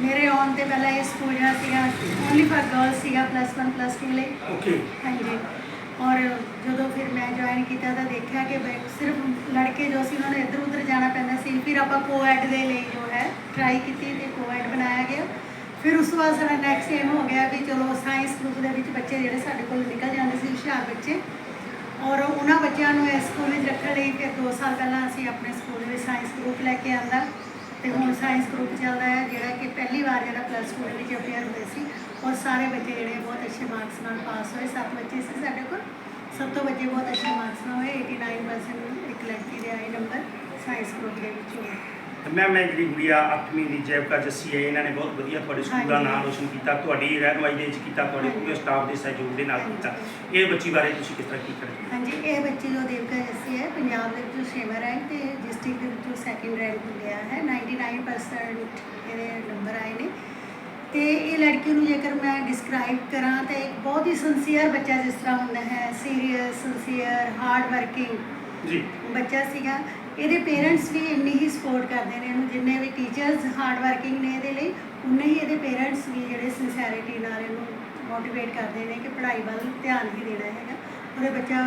ਮੇਰੇ ਆਉਣ ਤੇ ਪਹਿਲਾਂ ਇਹ ਸਕੂਲ ਜਿਹੜਾ ਸੀਗਾ ਓਨਲੀ ਫॉर ਗਰਲਸ ਸੀਗਾ ਪਲੱਸ 1 ਪਲੱਸ 2 ਲਈ। ਓਕੇ ਹਾਂਜੀ। ਔਰ ਜਦੋਂ ਫਿਰ ਮੈਂ ਜੁਆਇਨ ਕੀਤਾ ਤਾਂ ਦੇਖਿਆ ਕਿ ਸਿਰਫ ਲੜਕੇ ਜੋ ਸੀ, ਉਹਨਾਂ ਨੂੰ ਇੱਧਰ ਉੱਧਰ ਜਾਣਾ ਪੈਂਦਾ ਸੀ। ਫਿਰ ਆਪਾਂ ਕੋਐਡ ਦੇ ਲਈ ਜੋ ਹੈ ਟਰਾਈ ਕੀਤੀ ਤੇ ਕੋਐਡ ਬਣਾਇਆ ਗਿਆ। ਫਿਰ ਉਸ ਤੋਂ ਬਾਅਦ ਸਾਡਾ ਨੈਕਸਟ ਏਮ ਹੋ ਗਿਆ ਵੀ ਚਲੋ ਸਾਇੰਸ ਗਰੁੱਪ ਦੇ ਵਿੱਚ ਬੱਚੇ ਜਿਹੜੇ ਸਾਡੇ ਕੋਲ ਨਿਕਲ ਜਾਂਦੇ ਸੀ, ਹੁਸ਼ਿਆਰ ਬੱਚੇ। ਔਰ ਉਹਨਾਂ ਬੱਚਿਆਂ ਨੂੰ ਇਸ ਸਕੂਲ ਵਿੱਚ ਰੱਖਣ ਲਈ ਫਿਰ 2 ਸਾਲ ਪਹਿਲਾਂ ਅਸੀਂ ਆਪਣੇ ਸਕੂਲ ਵਿੱਚ ਸਾਇੰਸ ਗਰੁੱਪ ਲੈ ਕੇ ਆਂਦਾ। ਤੇ ਹੁਣ ਸਾਇੰਸ ਗਰੁੱਪ ਚੱਲਦਾ ਹੈ, ਜਿਹੜਾ ਕਿ ਪਹਿਲੀ ਵਾਰ ਜਿਹੜਾ ਪਲੱਸ 2 ਦੇ ਵਿੱਚ ਅਪੀਅਰ ਹੋਏ ਸੀ, ਔਰ ਸਾਰੇ ਬੱਚੇ ਜਿਹੜੇ ਬਹੁਤ ਅੱਛੇ ਮਾਰਕਸ ਨਾਲ ਪਾਸ ਹੋਏ, ਸੱਤ ਬੱਚੇ ਸੀ ਸਾਡੇ ਕੋਲ। ਸਭ ਤੋਂ ਬੱਚੇ ਬਹੁਤ ਅੱਛੇ ਮਾਰਕਸ ਨਾਲ ਹੋਏ 89% ਇੱਕ ਲੜਕੀ ਦੇ ਆਏ ਨੰਬਰ ਸਾਇੰਸ ਗਰੁੱਪ ਦੇ ਵਿੱਚ। ਹੋਏ ਮੈਂ ਮੈਂ ਜਿਹੜੀ ਗੁੜੀਆ 8ਵੀਂ ਦੀ ਜੈਵਕਾ ਜੱਸੀ ਹੈ ਇਹਨਾਂ ਨੇ ਬਹੁਤ ਵਧੀਆ ਤੁਹਾਡੇ ਸਕੂਲ ਦਾ। ਨਾਮ ਰੋਸ਼ਨ ਕੀਤਾ ਤੁਹਾਡੀ ਰਹਿਨੁਮਾਈ ਦੇ ਵਿੱਚ ਕੀਤਾ ਤੁਹਾਡੇ ਪੂਰੇ ਸਟਾਫ ਦੇ ਸਹਿਯੋਗ ਦੇ ਨਾਲ ਕੀਤਾ। ਇਹ ਬੱਚੀ ਬਾਰੇ ਤੁਸੀਂ ਕਿਸ ਤਰ੍ਹਾਂ ਕੀ ਕਰਦੇ ਹਾਂਜੀ ਇਹ ਬੱਚੀ ਜੋ ਦੇਵਕਾ ਜੱਸੀ ਹੈ ਪੰਜਾਬ ਦੇ ਵਿੱਚੋਂ ਛੇਵਾਂ ਰੈਂਕ ਤੇ ਡਿਸਟ੍ਰਿਕਟ ਦੇ ਵਿੱਚੋਂ ਸੈਕਿੰਡ ਰੈਂਕ ਲਿਆ ਹੈ। 99% ਇਹਦੇ ਨੰਬਰ ਆਏ ਨੇ। ਤੇ ਇਹ ਲੜਕੀ ਨੂੰ ਜੇਕਰ ਮੈਂ ਡਿਸਕ੍ਰਾਈਬ ਕਰਾਂ ਤਾਂ ਇੱਕ ਬਹੁਤ ਹੀ ਸਿੰਸੀਅਰ ਬੱਚਾ ਜਿਸ ਤਰ੍ਹਾਂ ਹੁੰਦਾ ਹੈ ਸੀਰੀਅਸ ਸਿੰਸੀਅਰ ਹਾਰਡ ਵਰਕਿੰਗ ਜੀ। ਬੱਚਾ ਸੀਗਾ। ਇਹਦੇ ਪੇਰੈਂਟਸ ਵੀ ਇੰਨੀ ਹੀ ਸਪੋਰਟ ਕਰਦੇ ਨੇ ਇਹਨੂੰ ਜਿੰਨੇ ਵੀ ਟੀਚਰਸ ਹਾਰਡ ਵਰਕਿੰਗ ਨੇ ਇਹਦੇ ਲਈ ਉਨੇ ਹੀ ਇਹਦੇ ਪੇਰੈਂਟਸ ਵੀ ਜਿਹੜੇ ਸਿੰਸੈਰਿਟੀ ਨਾਲ ਇਹਨੂੰ ਮੋਟੀਵੇਟ ਕਰਦੇ ਨੇ ਕਿ ਪੜ੍ਹਾਈ ਵੱਲ ਧਿਆਨ ਹੀ ਦੇਣਾ ਹੈਗਾ। ਉਹਦੇ ਬੱਚਾ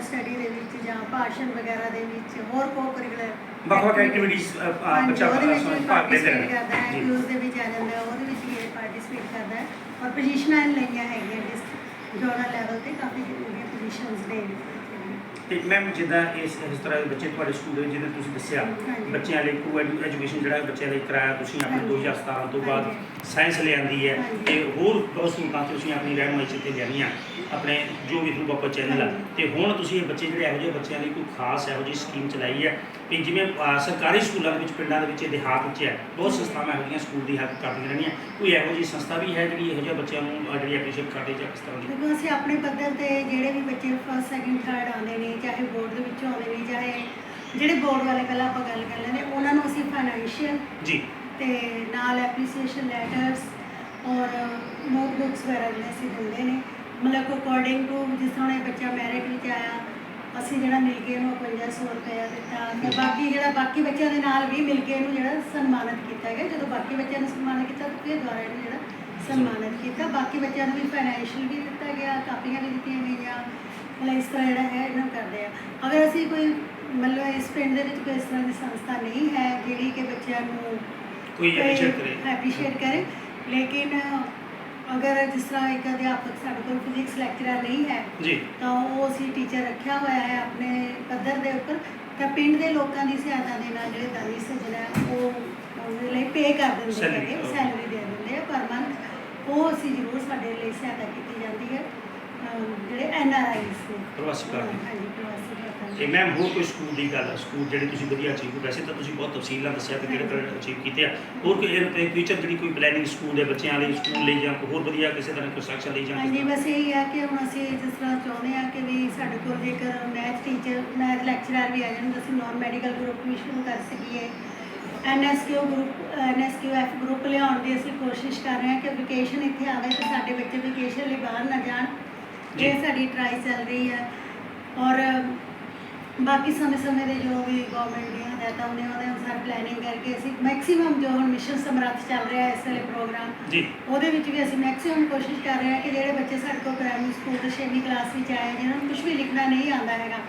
ਸਟੱਡੀ ਦੇ ਵਿੱਚ ਜਾਂ ਭਾਸ਼ਣ ਵਗੈਰਾ ਦੇ ਵਿੱਚ ਹੋਰ ਕੋ ਕਰਿਕੂਲਰ ਵੱਖ ਵੱਖ ਐਕਟੀਵਿਟੀਜ਼ ਬੱਚਾ ਭਾਗ ਲੈਂਦੇ ਹੈ ਦੇ ਵਿੱਚ ਆ ਜਾਂਦਾ ਹੈ ਉਹਦੇ ਵਿੱਚ ਵੀ ਪਾਰਟਿਸਿਪੇਟ ਕਰਦਾ ਹੈ। ਔਰ ਪੋਜੀਸ਼ਨਾਂ ਲਈਆਂ ਹੈਗੀਆਂ ਡਿਸਟ੍ਰਿਕਟ ਜੋਨਲ ਲੈਵਲ ਤੇ ਕਾਫੀ ਜਿਹੜੀਆਂ ਪੋਜੀਸ਼ਨਸ ਨੇ। ਤੇ ਮੈਮ ਜਿੱਦਾਂ ਇਸ ਇਸ ਤਰ੍ਹਾਂ ਦੇ ਬੱਚੇ ਤੁਹਾਡੇ ਸਕੂਲ ਦੇ ਜਿੱਦਾਂ ਤੁਸੀਂ ਦੱਸਿਆ ਹਾਂਜੀ। ਬੱਚਿਆਂ ਲਈ ਕੋ ਐਜੂਕੇਸ਼ਨ ਜਿਹੜਾ ਬੱਚਿਆਂ ਲਈ ਕਰਾਇਆ ਤੁਸੀਂ ਆਪਣੇ ਹਾਂਜੀ। 2017 ਤੋਂ ਬਾਅਦ ਹਾਂਜੀ। ਸਾਇੰਸ ਲਿਆਂਦੀ ਹੈ ਹਾਂਜੀ। ਤੇ ਹੋਰ ਬਹੁਤ ਸਹੂਲਤਾਂ ਤੁਸੀਂ ਆਪਣੀ ਰਹਿਨਮਾਈ 'ਚ ਤੇ ਲਿਆਂਦੀਆਂ ਆਪਣੇ ਜੋ ਵੀ ਥਰੂ ਬਾਪਾ ਚੈਨਲ ਆ ਹਾਂਜੀ। ਤੇ ਹੁਣ ਤੁਸੀਂ ਇਹ ਬੱਚੇ ਜਿਹੜੇ ਇਹੋ ਜਿਹੇ ਬੱਚਿਆਂ ਲਈ ਕੋਈ ਖਾਸ ਇਹੋ ਜਿਹੀ ਸਕੀਮ ਚਲਾਈ ਹੈ ਕਿ ਜਿਵੇਂ ਅਹ, ਸਰਕਾਰੀ ਸਕੂਲਾਂ ਦੇ ਵਿੱਚ ਪਿੰਡਾਂ ਦੇ ਵਿੱਚ ਦੇਹਾਤ ਵਿੱਚ ਹੈ ਬਹੁਤ ਸੰਸਥਾਵਾਂ ਇਹੋ ਜਿਹੀਆਂ ਸਕੂਲ ਦੀ ਹੈਲਪ ਕਰਦੀਆਂ ਰਹਿੰਦੀਆਂ ਕੋਈ ਇਹੋ ਜਿਹੀ ਸੰਸਥਾ ਵੀ ਹੈ ਜਿਹੜੀ ਇਹੋ ਜਿਹੇ ਬੱਚਿਆਂ ਨੂੰ ਅਹ, ਜਿਹੜੀ ਐਪਰੀਸ਼ੀਏਟ ਕਰਦੀ ਜਾਂ ਕਿਸ ਤਰ੍ਹਾਂ ਦੀ ਦੇਖੋ ਅਸੀਂ ਆਪਣੇ ਪੱਧਰ ਤੇ ਜਿਹੜੇ ਵੀ ਬੱਚੇ ਫਸਟ ਸੈਕਿੰਡ ਥਰਡ ਆਉਂਦੇ ਨੇ ਚਾਹੇ ਬੋਰਡ ਦੇ ਵਿੱਚੋਂ ਆਉਂਦੇ ਨੇ ਚਾਹੇ ਜਿਹੜੇ ਬੋਰਡ ਵਾਲੇ ਪਹਿਲਾਂ ਆਪਾਂ ਗੱਲ ਕਰ ਲੈਂਦੇ ਉਹਨਾਂ ਨੂੰ ਅਸੀਂ ਫਾਈਨੈਂਸ਼ੀਅਲ ਜੀ। ਤੇ ਨਾਲ ਐਪਰੀਸੀਏਸ਼ਨ ਲੈਟਰਸ ਔਰ ਨੋਟਬੁੱਕਸ ਵਗੈਰਾ ਜਿਹੜੇ ਅਸੀਂ ਦਿੰਦੇ ਨੇ। ਮਤਲਬ ਅਕੋਰਡਿੰਗ ਟੂ ਜਿਸ ਤਰ੍ਹਾਂ ਬੱਚਾ ਮੈਰਿਟ ਵਿੱਚ ਆਇਆ ਅਸੀਂ ਜਿਹੜਾ ਮਿਲ ਕੇ ਇਹਨੂੰ 5500 ਰੁਪਇਆ ਦਿੱਤਾ ਤੇ ਬਾਕੀ ਜਿਹੜਾ ਬਾਕੀ ਬੱਚਿਆਂ ਦੇ ਨਾਲ ਵੀ ਮਿਲ ਕੇ ਇਹਨੂੰ ਜਿਹੜਾ ਸਨਮਾਨਿਤ ਕੀਤਾ ਗਿਆ। ਜਦੋਂ ਬਾਕੀ ਬੱਚਿਆਂ ਨੂੰ ਸਨਮਾਨਿਤ ਕੀਤਾ ਤਾਂ ਫਿਰ ਦੁਆਰਾ ਇਹਨੂੰ ਜਿਹੜਾ ਸਨਮਾਨਿਤ ਕੀਤਾ। ਬਾਕੀ ਬੱਚਿਆਂ ਨੂੰ ਵੀ ਫਾਈਨੈਂਸ਼ੀਅਲ ਵੀ ਦਿੱਤਾ ਗਿਆ ਕਾਪੀਆਂ ਵੀ ਦਿੱਤੀਆਂ ਗਈਆਂ। ਮਤਲਬ ਇਸ ਤਰ੍ਹਾਂ ਜਿਹੜਾ ਹੈ ਇਹਨਾਂ ਕਰਦੇ ਆ। ਅਗਰ ਅਸੀਂ ਕੋਈ ਮਤਲਬ ਇਸ ਪਿੰਡ ਦੇ ਵਿੱਚ ਕੋਈ ਇਸ ਤਰ੍ਹਾਂ ਦੀ ਸੰਸਥਾ ਨਹੀਂ ਹੈ ਜਿਹੜੀ ਕਿ ਬੱਚਿਆਂ ਨੂੰ ਕੋਈ ਐਪਰੀਸ਼ੀਏਟ ਕਰੇ। ਲੇਕਿਨ ਅਗਰ ਜਿਸ ਤਰ੍ਹਾਂ ਇੱਕ ਅਧਿਆਪਕ ਸਾਡੇ ਕੋਲ ਫਿਜ਼ਿਕਸ ਲੈਕਚਰਰ ਨਹੀਂ ਹੈ ਜੀ। ਤਾਂ ਉਹ ਅਸੀਂ ਟੀਚਰ ਰੱਖਿਆ ਹੋਇਆ ਹੈ ਆਪਣੇ ਪੱਧਰ ਦੇ ਉੱਪਰ ਤਾਂ ਪਿੰਡ ਦੇ ਲੋਕਾਂ ਦੀ ਸਹਾਇਤਾ ਦੇ ਨਾਲ ਜਿਹੜੇ ਦਾਨੀ ਸੱਜਣ ਹੈ ਉਹ ਉਹਦੇ ਲਈ ਪੇ ਕਰ ਦਿੰਦੇ Salary, ਹੈਗੇ okay. ਸੈਲਰੀ ਦੇ ਦਿੰਦੇ ਆ ਪਰ ਮੰਥ ਉਹ ਅਸੀਂ ਜ਼ਰੂਰ ਸਾਡੇ ਲਈ ਸਹਾਇਤਾ ਕੀਤੀ ਜਾਂਦੀ ਹੈ। ਅਮ ਜਿਹੜੇ ਐਨ ਆਰ ਆਈਸ ਨੇ ਪ੍ਰਵਾਸੀ ਭਾਰਤੀ। ਹਾਂਜੀ ਪ੍ਰਵਾਸੀ ਭਾਰਤੀ ਤੇ ਮੈਮ ਹੋਰ ਕੋਈ ਸਕੂਲ ਦੀ ਗੱਲ ਸਕੂਲ ਜਿਹੜੇ ਤੁਸੀਂ ਵਧੀਆ ਅਚੀਵ ਵੈਸੇ ਤਾਂ ਤੁਸੀਂ ਬਹੁਤ ਤਫਸੀਲ ਨਾਲ ਦੱਸਿਆ ਕਿ ਕਿਹੜੇ ਕਿਹੜੇ ਅਚੀਵ ਕੀਤੇ ਆ ਹੋਰ ਕੋਈ ਇਹ ਫਿਊਚਰ ਜਿਹੜੀ ਕੋਈ ਪਲੈਨਿੰਗ ਸਕੂਲ ਦੇ ਬੱਚਿਆਂ ਲਈ ਸਕੂਲ ਲਈ ਜਾਂ ਕੋਈ ਹੋਰ ਵਧੀਆ ਕਿਸੇ ਤਰ੍ਹਾਂ ਕੰਸਟਰਕਸ਼ਨ ਲਈ ਜਾਂ ਕਿਸ ਹਾਂਜੀ ਤਰ੍ਹਾਂ? ਬਸ ਇਹ ਹੈ ਕਿ ਹੁਣ ਅਸੀਂ ਜਿਸ ਤਰ੍ਹਾਂ ਚਾਹੁੰਦੇ ਹਾਂ ਕਿ ਵੀ ਸਾਡੇ ਕੋਲ ਜੇਕਰ ਮੈਥ ਟੀਚਰ ਮੈਥ ਲੈਕਚਰਰ ਵੀ ਆ ਜਾਣ ਤਾਂ ਅਸੀਂ ਨਾਨ ਮੈਡੀਕਲ ਗਰੁੱਪ ਵੀ ਸ਼ੁਰੂ ਕਰ ਸਕੀਏ ਐਨਐਸਕਿਊ ਗਰੁੱਪ ਐਨਐਸਕਿਊਐਫ ਗਰੁੱਪ ਲਿਆਉਣ ਦੀ ਅਸੀਂ ਕੋਸ਼ਿਸ਼ ਕਰ ਰਹੇ ਹਾਂ ਕਿ ਵਕੇਸ਼ਨ ਇੱਥੇ ਆਵੇ ਤੇ ਸਾਡੇ ਬੱਚੇ ਵਕੇਸ਼ਨ ਲਈ ਬਾਹਰ ਨਾ ਜਾਣ। ਇਹ ਸਾਡੀ ਟਰਾਈ ਚੱਲ ਰਹੀ ਹੈ ਔਰ ਬਾਕੀ ਸਮੇਂ-ਸਮੇਂ ਦੇ ਜੋ ਵੀ ਗਵਰਨਮੈਂਟ ਦੀਆਂ ਹਦਾਇਤਾਂ ਹੁੰਦੀਆਂ ਉਹਦੇ ਅਨੁਸਾਰ ਪਲੈਨਿੰਗ ਕਰਕੇ ਅਸੀਂ ਮੈਕਸਿਮਮ ਜੋ ਹੁਣ ਮਿਸ਼ਨ ਸਮਰੱਥ ਚੱਲ ਰਿਹਾ ਹੈ ਇਸ ਵੇਲੇ ਪ੍ਰੋਗਰਾਮ ਜੀ। ਉਹਦੇ ਵਿੱਚ ਵੀ ਅਸੀਂ ਮੈਕਸਿਮਮ ਕੋਸ਼ਿਸ਼ ਕਰ ਰਹੇ ਹਾਂ ਕਿ ਜਿਹੜੇ ਬੱਚੇ ਸਾਡੇ ਕੋਲ ਪ੍ਰਾਇਮਰੀ ਸਕੂਲ ਦੇ 6ਵੀਂ ਕਲਾਸ ਵਿੱਚ ਆਏ ਜਿਨ੍ਹਾਂ ਨੂੰ ਕੁਝ ਵੀ ਲਿਖਣਾ ਨਹੀਂ ਆਉਂਦਾ ਹੈਗਾ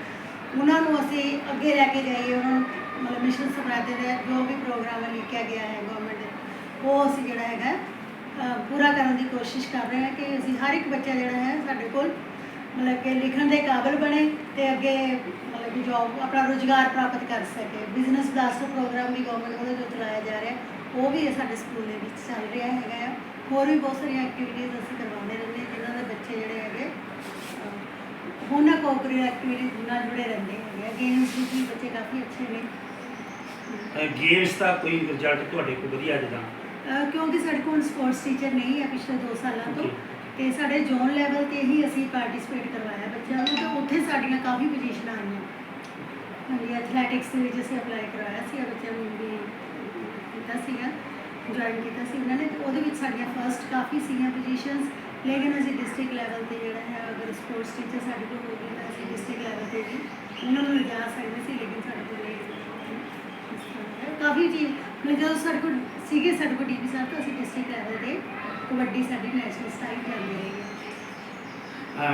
ਉਹਨਾਂ ਨੂੰ ਅਸੀਂ ਅੱਗੇ ਲੈ ਕੇ ਜਾਈਏ ਉਹਨਾਂ ਨੂੰ ਮਤਲਬ ਮਿਸ਼ਨ ਸਮਰਾਜ ਦੇ ਜੋ ਵੀ ਪ੍ਰੋਗਰਾਮ ਲਿਖਿਆ ਗਿਆ ਹੈ ਗਵਰਨਮੈਂਟ ਦੇ ਉਹ ਅਸੀਂ ਜਿਹੜਾ ਹੈਗਾ ਪੂਰਾ ਕਰਨ ਦੀ ਕੋਸ਼ਿਸ਼ ਕਰ ਰਹੇ ਹਾਂ ਕਿ ਅਸੀਂ ਹਰ ਇੱਕ ਬੱਚਾ ਜਿਹੜਾ ਹੈ ਸਾਡੇ ਕੋਲ ਮਤਲਬ ਕਿ ਲਿਖਣ ਦੇ ਕਾਬਿਲ ਬਣੇ ਤੇ ਅੱਗੇ ਮਤਲਬ ਕਿ ਜੋਬ ਆਪਣਾ ਰੋਜ਼ਗਾਰ ਪ੍ਰਾਪਤ ਕਰ ਸਕੇ। ਬਿਜ਼ਨਸ ਬਲਾਸਟਰ ਪ੍ਰੋਗਰਾਮ ਵੀ ਗਵਰਨਮੈਂਟ ਵੱਲੋਂ ਜੋ ਚਲਾਇਆ ਜਾ ਰਿਹਾ, ਉਹ ਵੀ ਸਾਡੇ ਸਕੂਲ ਦੇ ਵਿੱਚ ਚੱਲ ਰਿਹਾ ਹੈਗਾ ਆ। ਹੋਰ ਵੀ ਬਹੁਤ ਸਾਰੀਆਂ ਐਕਟੀਵਿਟੀਜ਼ ਅਸੀਂ ਕਰਵਾਉਂਦੇ ਰਹਿੰਦੇ ਹਾਂ, ਜਿਨ੍ਹਾਂ ਦੇ ਬੱਚੇ ਜਿਹੜੇ ਹੈਗੇ ਉਹਨਾਂ ਕੋਕਰੀ ਐਕਟੀਵਿਟੀਜ਼ ਨਾਲ ਜੁੜੇ ਰਹਿੰਦੇ ਹੈਗੇ ਗੇਮਸ ਵਿੱਚ ਵੀ ਬੱਚੇ ਕਾਫੀ ਅੱਛੇ ਨੇ। ਗੇਮਸ ਦਾ ਕੋਈ ਰਿਜ਼ਲਟ ਤੁਹਾਡੇ ਕੋਲ ਵਧੀਆ ਜਿੱਦਾਂ? ਕਿਉਂਕਿ ਸਾਡੇ ਕੋਲ ਸਪੋਰਟਸ ਟੀਚਰ ਨਹੀਂ ਹੈ ਪਿਛਲੇ 2 ਸਾਲਾਂ ਤੋਂ. ਤੇ ਸਾਡੇ ਜ਼ੋਨ ਲੈਵਲ ਤੇ ਹੀ ਅਸੀਂ ਪਾਰਟਿਸਿਪੇਟ ਕਰਵਾਇਆ ਬੱਚਿਆਂ ਨੂੰ ਤੇ ਉੱਥੇ ਸਾਡੀਆਂ ਕਾਫੀ ਪੋਜੀਸ਼ਨਾਂ ਆਈਆਂ ਹਾਂਜੀ ਐਥਲੈਟਿਕਸ ਦੇ ਵਿੱਚ ਅਸੀਂ ਅਪਲਾਈ ਕਰਵਾਇਆ ਸੀ ਬੱਚਿਆਂ ਨੂੰ ਵੀ ਕੀਤਾ ਸੀਗਾ ਜੁਆਇਨ ਕੀਤਾ ਸੀ ਉਹਨਾਂ ਨੇ ਤੇ ਉਹਦੇ ਵਿੱਚ ਸਾਡੀਆਂ ਫਰਸਟ ਕਾਫੀ ਸੀਗੀਆਂ ਪੋਜੀਸ਼ਨਸ ਲੇਕਿਨ ਅਸੀਂ ਡਿਸਟ੍ਰਿਕਟ ਲੈਵਲ ਤੇ ਜਿਹੜਾ ਹੈ ਅਗਰ ਸਪੋਰਟਸ ਟੀਚਰ ਸਾਡੇ ਕੋਲ ਹੋਵੇ ਤਾਂ ਅਸੀਂ ਡਿਸਟ੍ਰਿਕਟ ਲੈਵਲ ਤੇ ਵੀ ਉਹਨਾਂ ਨੂੰ ਲਿਜਾ ਸਕਦੇ ਸੀ ਲੇਕਿਨ ਸਾਡੇ ਕੋਲ ਇਹ ਇਸ ਤਰ੍ਹਾਂ ਹੈ। ਕਾਫੀ ਚੀਜ਼ ਮਤਲਬ ਜਦੋਂ ਸਾਡੇ ਕੋਲ ਸੀਗੇ, ਸਾਡੇ ਕੋਲ ਡੀਪੀ ਸਾਹਿਬ ਤਾਂ ਅਸੀਂ ਡਿਸਟ੍ਰਿਕਟ ਲੈਵਲ ਤੇ ਕਬੱਡੀ ਸਾਡੀ ਨੈਸ਼ਨਲ ਸਟਾਈਲ ਜਾਂਦੀ ਰਹੀ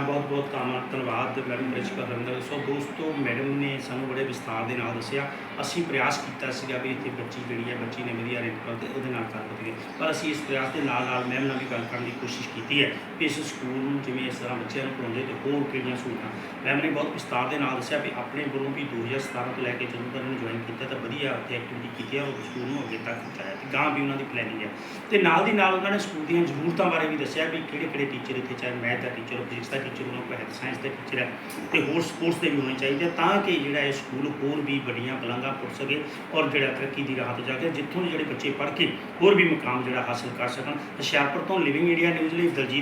ਬਹੁਤ ਬਹੁਤ ਧੰਨਵਾਦ ਮੈਡਮ ਪ੍ਰਿੰਸੀਪਲ ਰਵਿੰਦਰ ਸੋ ਦੋਸਤੋ, ਮੈਡਮ ਨੇ ਸਾਨੂੰ ਬੜੇ ਵਿਸਤਾਰ ਦੇ ਨਾਲ ਦੱਸਿਆ। ਅਸੀਂ ਪ੍ਰਯਾਸ ਕੀਤਾ ਸੀਗਾ ਵੀ ਇੱਥੇ ਬੱਚੀ ਜਿਹੜੀ ਹੈ, ਬੱਚੀ ਨੇ ਵਧੀਆ ਰੇਟ ਤੇ ਉਹਦੇ ਨਾਲ ਕਰ ਦਿੱਤੀ ਪਰ ਅਸੀਂ ਇਸ ਪ੍ਰਯਾਸ ਦੇ ਨਾਲ ਨਾਲ ਮੈਮ ਨਾਲ ਵੀ ਗੱਲ ਕਰਨ ਦੀ ਕੋਸ਼ਿਸ਼ ਕੀਤੀ ਹੈ ਕਿ ਇਸ ਸਕੂਲ ਨੂੰ ਜਿਵੇਂ ਇਸ ਤਰ੍ਹਾਂ ਬੱਚਿਆਂ ਨੂੰ ਪੜਾਉਂਦੇ ਤੇ ਹੋਰ ਕਿਹੜੀਆਂ ਸਹੂਲਤਾਂ। ਮੈਮ ਨੇ ਬਹੁਤ ਵਿਸਤਾਰ ਦੇ ਨਾਲ ਦੱਸਿਆ ਵੀ ਆਪਣੇ ਵੱਲੋਂ ਵੀ 2017 ਤੋਂ ਲੈ ਕੇ ਜਦੋਂ ਤੱਕ ਇਹਨੂੰ ਜੁਆਇਨ ਕੀਤਾ ਤਾਂ ਵਧੀਆ ਉੱਥੇ ਐਕਟੀਵਿਟੀ ਕੀਤੀ ਹੈ, ਉਹ ਸਕੂਲ ਨੂੰ ਅੱਗੇ ਤੱਕ ਪਹੁੰਚਾਇਆ ਤੇ ਗਾਂ ਵੀ ਉਹਨਾਂ ਦੀ ਪਲੈਨਿੰਗ ਹੈ। ਤੇ ਨਾਲ ਦੀ ਨਾਲ ਉਹਨਾਂ ਨੇ ਸਕੂਲ ਦੀਆਂ ਜ਼ਰੂਰਤਾਂ ਬਾਰੇ ਵੀ ਦੱਸਿਆ ਵੀ ਕਿਹੜੇ ਕਿਹੜੇ ਟੀਚਰ ਇੱਥੇ, ਚਾਹੇ ਮੈਥ ਦਾ ਟੀਚਰ ਫਿਜ਼ਿਕਸ ਦਾ ਟੀਚਰ ਉਹਨਾਂ ਕੋਲ ਹੈਲਥ ਸਾਇੰਸ ਦਾ ਟੀਚਰ ਹੈ ਤੇ ਹੋਰ ਸਪੋਰਟਸ ਦੇ ਵੀ ਹੋਣੇ ਚਾਹੀਦੇ ਤਾਂ ਕਿ ਜਿਹੜਾ ਇਹ ਸਕੂਲ ਹੋਰ ਵੀ ਵੱਡੀਆਂ ਬੁਲੰਦਾਂ ਪੁੱਟ ਸਕੇ ਔਰ ਜਿਹੜਾ ਤਰੱਕੀ ਦੀ ਰਾਹ ਤੇ ਜਾ ਕੇ ਜਿੱਥੋਂ ਦੇ ਜਿਹੜੇ ਬੱਚੇ ਪੜ੍ਹ ਕੇ ਹੋਰ ਵੀ ਮੁਕਾਮ ਜਿਹੜਾ ਹਾਸਲ ਕਰ ਸਕਣ। ਹੁਸ਼ਿਆਰਪੁਰ ਤੋਂ ਲਿਵਿੰਗ ਇੰਡੀਆ ਨਿਊਜ਼ ਲਈ ਦਲਜੀਤ